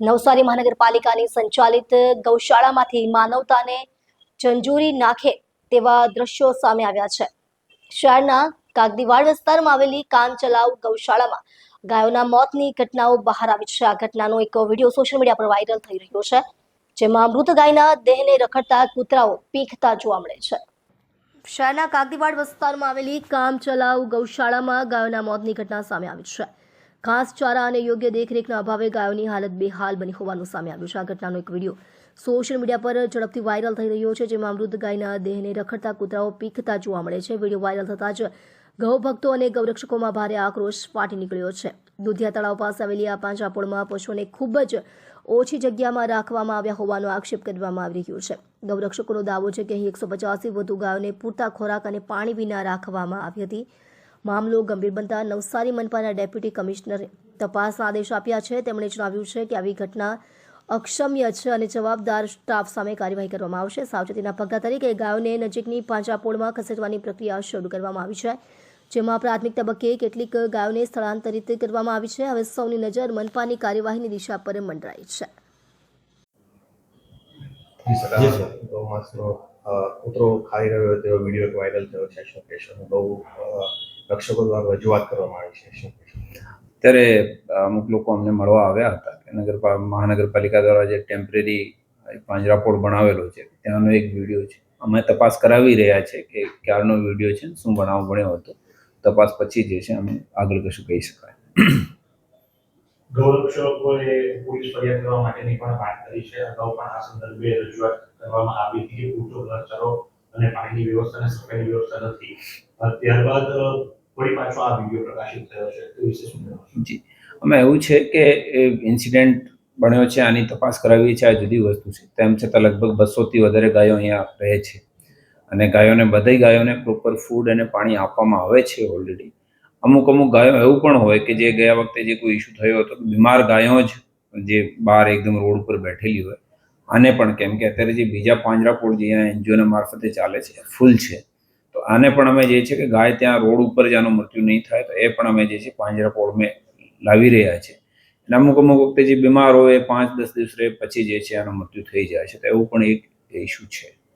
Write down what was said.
નવસારી મહાનગરપાલિકાની સંચાલિત ગૌશાળામાંથી માનવતાને જંજૂરી નાખે તેવા દ્રશ્યો સામે આવ્યા છે. શહેરના કાગદીવાડ વિસ્તારમાં આવેલી કામચલાઉ ગૌશાળામાં ગાયોના મોતની ઘટનાઓ બહાર આવી છે. આ ઘટનાનો એક વીડિયો સોશિયલ મીડિયા પર વાયરલ થઈ રહ્યો છે, જેમાં મૃત ગાયના દેહને રખડતા કૂતરાઓ પીખતા જોવા મળે છે. શહેરના કાગદીવાડ વિસ્તારમાં આવેલી કામચલાઉ ગૌશાળામાં ગાયોના મોતની ઘટના સામે આવી છે. ઘાસચારા અને યોગ્ય દેખરેખના અભાવે ગાયોની હાલત બેહાલ બની હોવાનું સામે આવ્યું છે. આ ઘટનાનો એક વીડિયો સોશિયલ મીડિયા પર ઝડપથી વાયરલ થઈ રહ્યો છે, જેમાં મૃત ગાયના દેહને રખડતા કૂતરાઓ પીખતા જોવા મળે છે. વીડિયો વાયરલ થતાં જ ગૌભક્તો અને ગૌરક્ષકોમાં ભારે આક્રોશ ફાટી નીકળ્યો છે. દુધિયા તળાવ પાસે આવેલી આ પાંજરાપોળમાં પશુઓને ખૂબ જ ઓછી જગ્યામાં રાખવામાં આવ્યા હોવાનો આક્ષેપ કરવામાં આવી રહ્યો છે. ગૌરક્ષકોનો દાવો છે કે અહીં એકસો પચાસથી વધુ ગાયોને પૂરતા ખોરાક અને પાણી વિના રાખવામાં આવી હતી. મામલો ગંભીર બનતા નવસારી મનપાના ડેપ્યુટી કમિશનરે તપાસના આદેશ આપ્યા છે. તેમણે જણાવ્યું છે કે આવી ઘટના અક્ષમ્ય છે અને જવાબદાર સ્ટાફ સામે કાર્યવાહી કરવામાં આવશે. સાવચેતીના પગલા તરીકે ગાયોને નજીકની પાંજરાપોળમાં ખસેડવાની પ્રક્રિયા શરૂ કરવામાં આવી છે. જેમાં પ્રાથમિક તબક્કે કેટલીક ગાયોને સ્થળાંતરિત કરવામાં આવી છે. હવે સૌની નજર મનપાની કાર્યવાહીની દિશા પર મંડરાઈ છે. ગૌમાંસનો કૂતરો ખાઈ રહ્યો તેવો વીડિયો વાયરલ થયો છે. શું કહેશો ગૌ અ, રક્ષકો દ્વારા રજૂઆત કરવામાં આવી છે શું ત્યારે અમુક લોકો અમને મળવા આવ્યા હતા કે નગરપા મહાનગરપાલિકા દ્વારા જે ટેમ્પરરી પાંજરાપોળ બનાવેલો છે ત્યાંનો એક વીડિયો છે. અમે તપાસ કરાવી રહ્યા છે કે ક્યારનો વીડિયો છે શું બનાવ બન્યો હતો. તપાસ પછી જે છે અમે આગળ કશું કહી શકાય. ગૌરક્ષકોએ પોલીસ ફરિયાદ કરવા માટેની પણ વાત કરી છે. અગાઉ પણ આ સંદર્ભે રજૂઆત કરવામાં આવી હતી કે પૂરતો ઘરચરો અને પાણીની વ્યવસ્થા અને સફાઈની વ્યવસ્થા નથી. ત્યારબાદ અ, પાછો આ વીડિયો પ્રકાશિત થયો છે તે વિશે શું જી. અમે એવું છે કે ઇન્સિડન્ટ બન્યો છે આની તપાસ કરાવી છે આ જુદી વસ્તુ છે. તેમ છતાં લગભગ બસોથી વધારે ગાયો અહીંયા રહે છે. અને ગાયોને બધી ગાયોને પ્રોપર ફૂડ અને પાણી આપવામાં આવે છે ઓલરેડી અમુક અમુક ગાયો એવું પણ હોય કે જે ગયા વખતે જે કોઈ ઇસ્યુ થયો હતો બીમાર ગાયો જ જે બહાર એકદમ રોડ ઉપર બેઠેલી હોય આને પણ કેમ કે અત્યારે જે બીજા પાંજરાપોળ જે અહીંયા એનજીઓના મારફતે ચાલે છે ફૂલ છે. આને પણ અમે જે છે કે ગાય ત્યાં રોડ ઉપર જ આનું મૃત્યુ નહીં થાય, તો એ પણ અમે જે છે પાંજરાપોળ મેં લાવી રહ્યા છે. અને અમુક અમુક વખતે જે બીમાર હોય એ પાંચ દસ દિવસ રહે પછી જે છે આનું મૃત્યુ થઈ જાય છે, તો એવું પણ એક ઇસ્યુ છે.